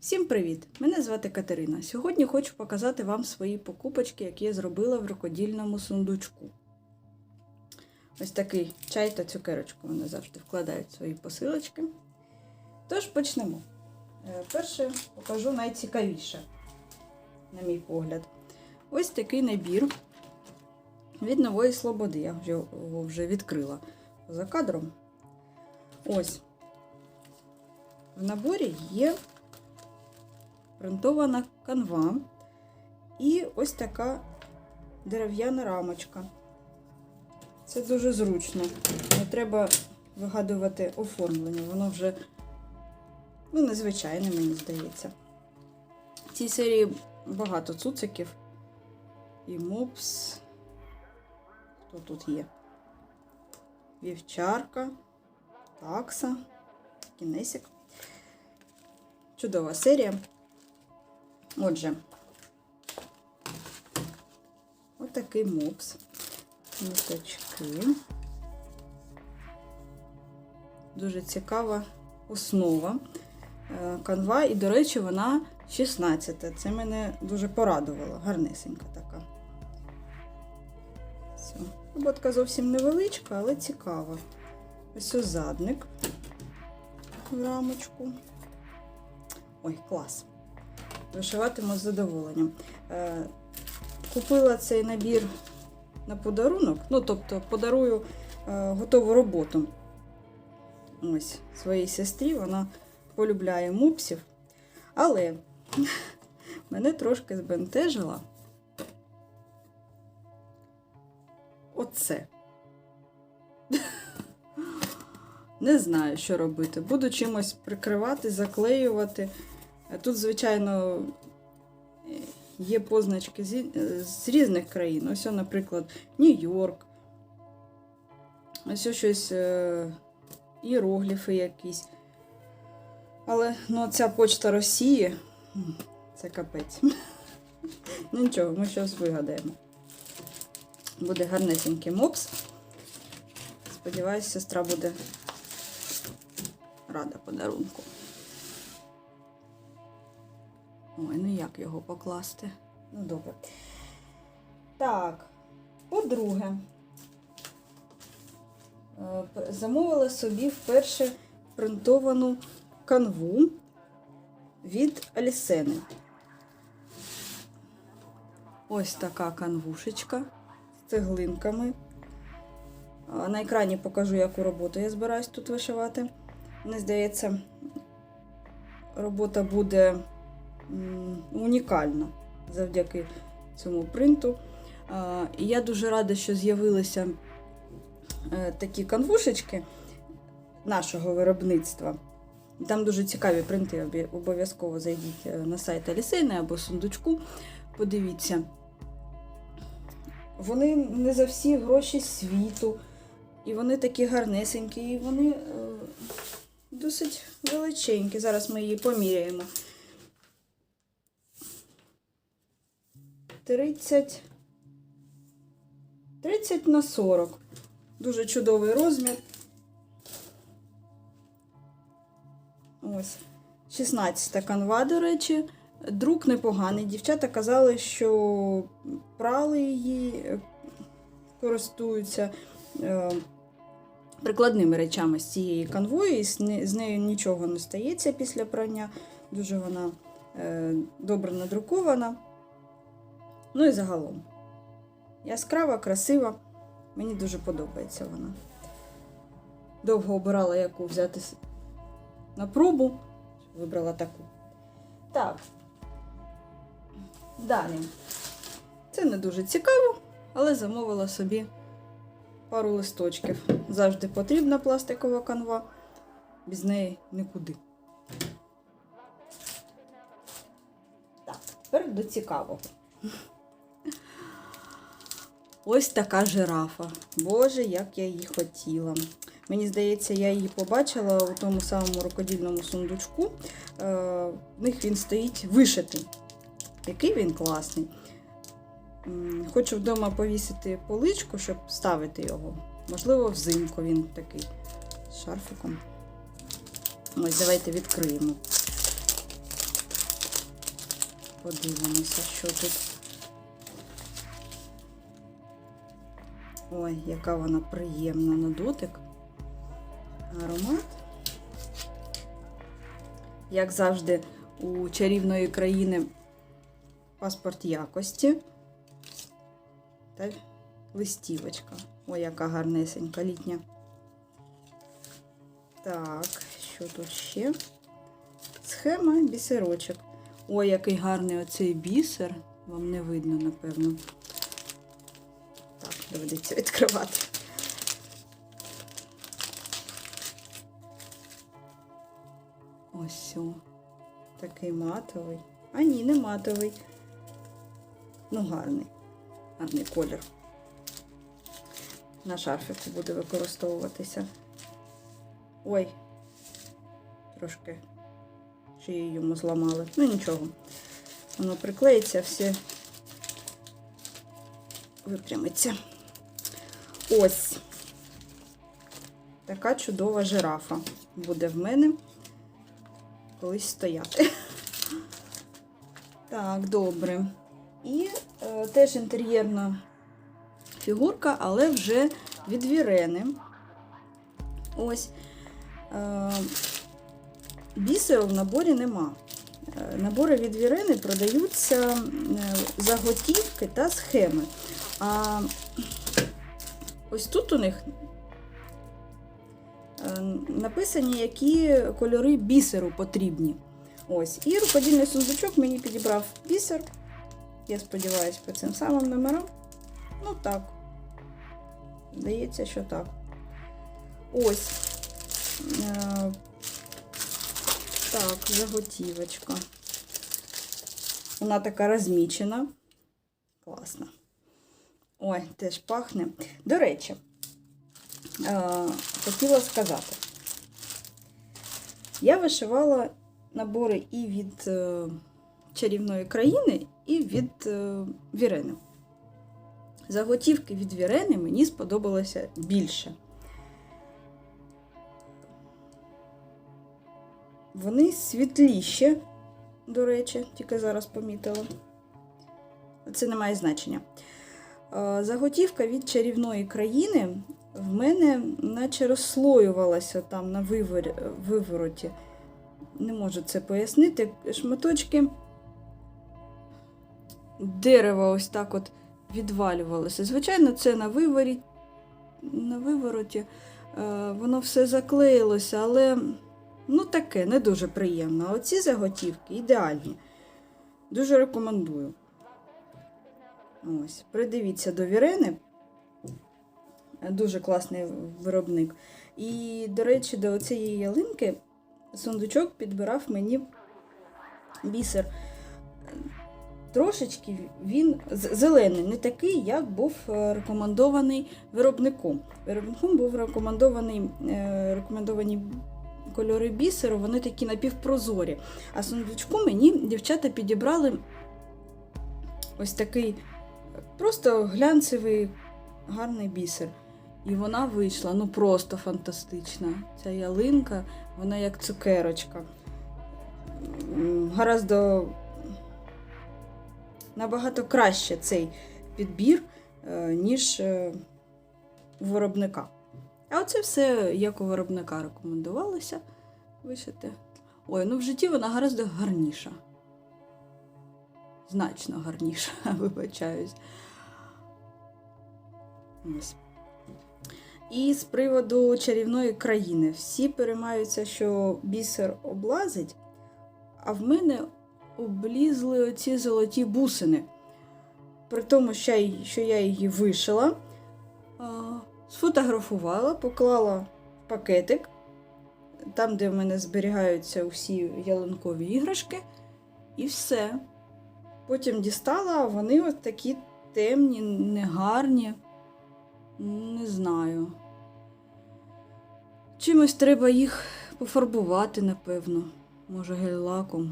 Всім привіт! Мене звати Катерина. Сьогодні хочу показати вам свої покупочки, які я зробила в рукодільному сундучку. Ось такий чай та цукерочку вони завжди вкладають свої посилочки. Тож почнемо. Е, Перше покажу найцікавіше, на мій погляд. Ось такий набір від нової слободи. Я його вже відкрила за кадром. Ось. В наборі є принтована канва і ось така дерев'яна рамочка. Це дуже зручно. Не треба вигадувати оформлення, воно вже ну, незвичайне, мені здається. В цій серії багато цуциків і мопс. Хто тут є? Вівчарка, такса, кінесик. Чудова серія. Отже, отакий мопс. Ниточки. Дуже цікава основа. Е, Канва, і, до речі, вона 16. Це мене дуже порадувало. Гарнесенька така. Все. Роботка зовсім невеличка, але цікава. Ось ось задник в рамочку. Ой, клас. Вишиватиму з задоволенням. Е, Купила цей набір на подарунок, ну, тобто, подарую е, готову роботу. Ось, своїй сестрі, вона полюбляє мупсів. Але мене трошки збентежило оце. Не знаю, що робити. Буду чимось прикривати, заклеювати. Тут, звичайно, є позначки з різних країн. Ось, наприклад, Нью-Йорк. Ось щось е, іерогліфи якісь. Але ну, ця почта Росії це капець. Ну нічого, ми щось вигадаємо. Буде гарнесенький мопс. Сподіваюсь, сестра буде рада подарунку. Ой, ну як його покласти? Ну, добре. Так, по-друге, е, замовила собі вперше принтовану канву від Алісени. Ось така канвушечка з цеглинками. На екрані покажу, яку роботу я збираюсь тут вишивати. Мені здається, робота буде унікальна завдяки цьому принту. І я дуже рада, що з'явилися е, такі канвушечки нашого виробництва. Там дуже цікаві принти. Обов'язково зайдіть е, на сайт Алісейни або сундучку. Подивіться. Вони не за всі гроші світу. І вони такі гарнесенькі, і вони е, досить величенькі. Зараз ми її поміряємо. 30. 30 на 40. Дуже чудовий розмір. Ось. 16 канва, до речі. Друк непоганий. Дівчата казали, що прали її, е, користуються е, прикладними речами з цієї канвою, і з нею нічого не стається після прання. Дуже вона е, добре надрукована. Ну і загалом. Яскрава, красива. Мені дуже подобається вона. Довго обирала, яку взяти на пробу. Вибрала таку. Так. Далі. Це не дуже цікаво, але замовила собі пару листочків. Завжди потрібна пластикова канва, без неї нікуди. Так, тепер до цікавого. Ось така жирафа. Боже, як я її хотіла. Мені здається, я її побачила у тому самому рукодільному сундучку. Е, В них він стоїть вишитий. Який він класний. Хочу вдома повісити поличку, щоб ставити його. Можливо, взимку він такий з шарфиком. Ось, давайте відкриємо. Подивимося, що тут. Ой, яка вона приємна на дотик. Аромат. Як завжди, у чарівної країни паспорт якості. Та листівочка. Ой, яка гарнесенька літня. Так, що тут ще? Схема бісерочок. Ой, який гарний оцей бісер. Вам не видно, напевно. Доведеться відкривати. Ось о. Такий матовий. А ні, не матовий. Ну, гарний. Гарний колір. На шарфику буде використовуватися. Ой, трошки шию йому зламали. Ну нічого. Воно приклеїться, все випрямиться. Ось. Така чудова жирафа буде в мене колись стояти. Так, добре. І е, теж інтер'єрна фігурка, але вже від Вірени. Ось. Е, бісеру в наборі нема. Е, Набори від Вірени продаються е, заготівки та схеми. А ось тут у них е, написані, які кольори бісеру потрібні. Ось. І рукодільний сундучок мені підібрав бісер. Я сподіваюся, по цим самим номерам. Ну так. Здається, що так. Ось. Е, Так, заготівочка. Вона така розмічена. Класно. Ой, теж пахне. До речі, е, хотіла сказати. Я вишивала набори і від е, чарівної країни, і від е, Вірени. Заготівки від Вірени мені сподобалося більше. Вони світліші, до речі, тільки зараз помітила. Це не має значення. Е, Заготівка від чарівної країни в мене наче розслоювалася там на вивор... вивороті. Не можу це пояснити. Шматочки дерева ось так от відвалювалося. Звичайно, це на виворі, на вивороті. Е, Воно все заклеїлося, але ну таке, не дуже приємно. А оці заготівки ідеальні. Дуже рекомендую. Ось, придивіться до Вірени. Дуже класний виробник. І, до речі, до цієї ялинки сундучок підбирав мені бісер. Трошечки він зелений, не такий, як був е, рекомендований виробником. Виробником був рекомендований, е, рекомендовані кольори бісеру, вони такі напівпрозорі. А сундучку мені дівчата підібрали ось такий просто глянцевий гарний бісер. І вона вийшла ну просто фантастична. Ця ялинка, вона як цукерочка. Гораздо набагато краще цей підбір, е, ніж е, у виробника. А оце все як у виробника рекомендувалося вишити. Ой, ну в житті вона гораздо гарніша. Значно гарніша, вибачаюсь. І з приводу чарівної країни. Всі переймаються, що бісер облазить, а в мене облізли оці золоті бусини. При тому, що я, її вишила, сфотографувала, поклала в пакетик, там, де в мене зберігаються усі ялинкові іграшки, і все. Потім дістала, вони от такі темні, негарні. Не знаю. Чимось треба їх пофарбувати, напевно. Може, гель-лаком.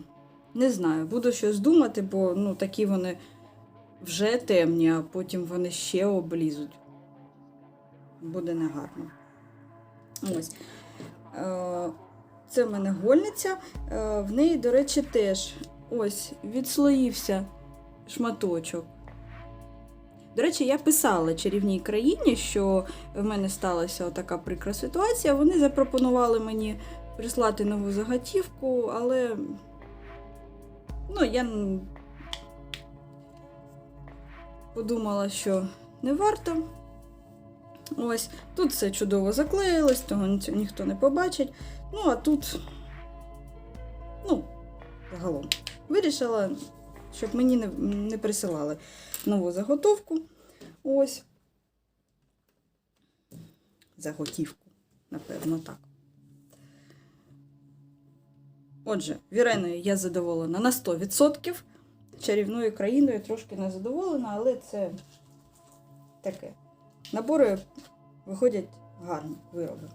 Не знаю, буду щось думати, бо ну, такі вони вже темні, а потім вони ще облізуть. Буде негарно. Ось. Е, Це в мене гольниця. Е, В неї, до речі, теж ось відслоївся шматочок. До речі, я писала чарівній країні, що в мене сталася така прикра ситуація. Вони запропонували мені прислати нову заготівку, але ну, я подумала, що не варто. Ось, тут все чудово заклеїлось, того ніхто не побачить. Ну, а тут, загалом, вирішила, щоб мені не, не присилали нову заготовку. Ось. Заготівку, напевно, так. Отже, Віреною я задоволена на 100%. Чарівною країною трошки не задоволена, але це таке. Набори виходять гарні вироби.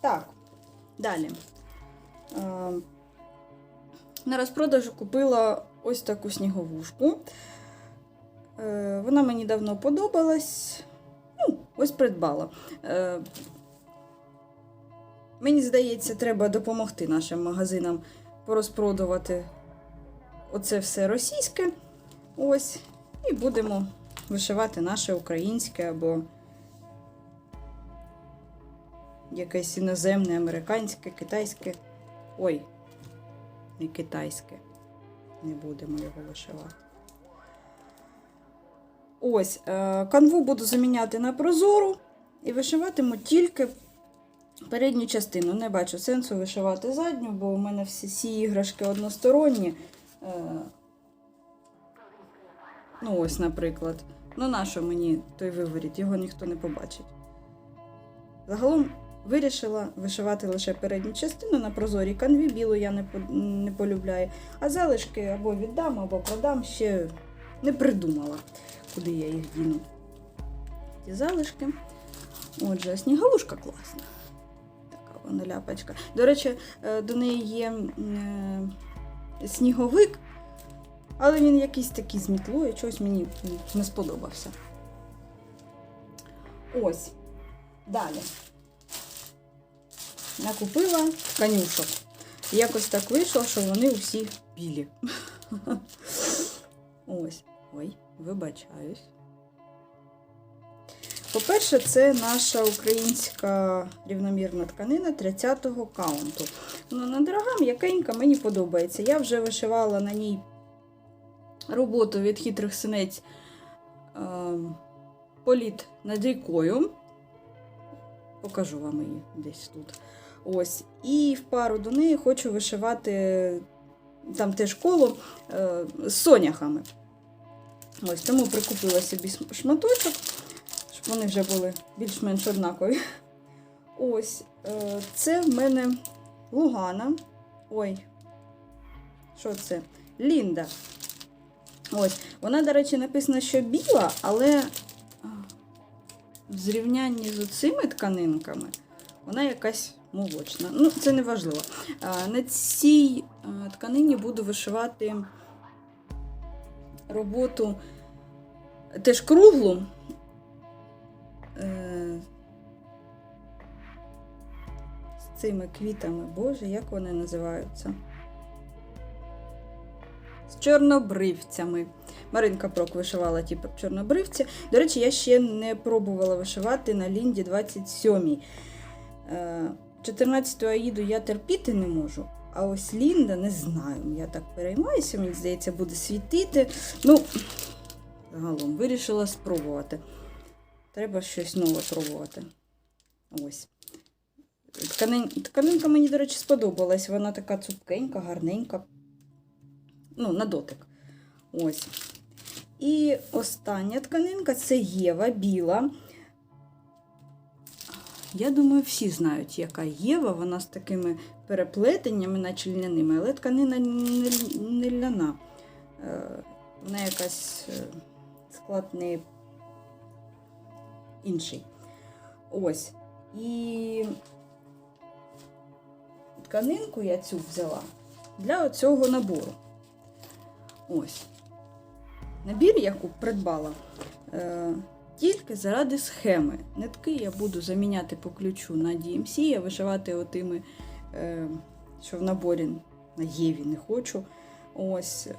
Так, далі. На розпродажу купила ось таку сніговушку. Е, Вона мені давно подобалась. Ну, ось придбала. Е, Мені здається, треба допомогти нашим магазинам порозпродувати оце все російське. Ось. І будемо вишивати наше українське або якесь іноземне, американське, китайське. Ой, не китайське. Не будемо його вишивати. Ось, е, канву буду заміняти на прозору і вишиватиму тільки передню частину. Не бачу сенсу вишивати задню, бо у мене всі, всі іграшки односторонні. Е, Ну, ось, наприклад. Ну, нащо мені той виворіт? Його ніхто не побачить. Загалом вирішила вишивати лише передню частину на прозорій канві, білу я не, не полюбляю. А залишки або віддам, або продам, ще не придумала, куди я їх діну. Ті залишки. Отже, сніговушка класна. Така вона ляпочка. До речі, е, до неї є е, сніговик, але він якийсь такий з мітлою, чогось мені не сподобався. Ось. Далі. Накупила конюшок. Якось так вийшло, що вони усі білі. Ось. Ой, вибачаюсь. По-перше, це наша українська рівномірна тканина 30-го каунту. Вона недорога, м'якенька, мені подобається. Я вже вишивала на ній роботу від хитрих синець е, політ над рікою. Покажу вам її десь тут. Ось. І в пару до неї хочу вишивати там теж коло е, з соняхами. Ось, тому прикупила собі шматочок, щоб вони вже були більш-менш однакові. Ось, е, це в мене Лугана. Ой, що це? Лінда. Ось, вона, до речі, написано, що біла, але в зрівнянні з цими тканинками вона якась молочна. Ну, це не важливо. На цій тканині буду вишивати роботу теж круглу. е, З цими квітами, боже, як вони називаються? З чорнобривцями. Маринка Прок вишивала ті чорнобривці. До речі, я ще не пробувала вишивати на Лінді 27. 14-ту Аїду я терпіти не можу. А ось Лінда не знаю. Я так переймаюся, мені здається, буде світити. Ну, загалом, вирішила спробувати. Треба щось нове пробувати. Ось. Тканин... Тканинка мені, до речі, сподобалась. Вона така цупкенька, гарненька. Ну, на дотик. Ось. І остання тканинка це Єва біла. Я думаю, всі знають, яка Єва. Вона з такими переплетеннями, наче льняними, але тканина не, ляна. Е, Вона якась е, склад інший. Ось. І тканинку я цю взяла для цього набору. Ось. Набір я придбала е, тільки заради схеми. Нитки я буду заміняти по ключу на DMC, я вишивати отими, е, що в наборі на Єві не хочу. Ось. Е...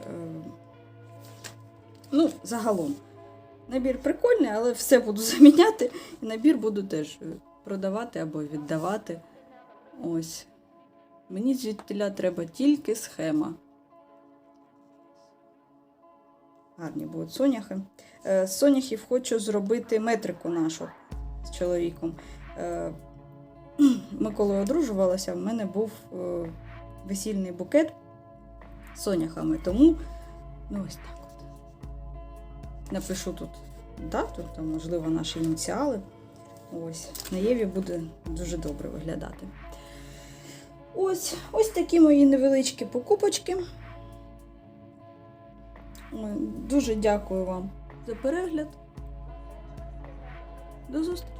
Ну, загалом. Набір прикольний, але все буду заміняти. І набір буду теж е, продавати або віддавати. Ось. Мені звідтіля треба тільки схема. Гарні будуть соняхи. Е, З соняхів хочу зробити метрику нашу з чоловіком. Е, Ми коли одружувалися, в мене був е, весільний букет з соняхами. Тому ну ось так от. Напишу тут дату, там, можливо, наші ініціали. Ось. На Єві буде дуже добре виглядати. Ось, ось такі мої невеличкі покупочки. Дуже дякую вам за перегляд. До зустрічі!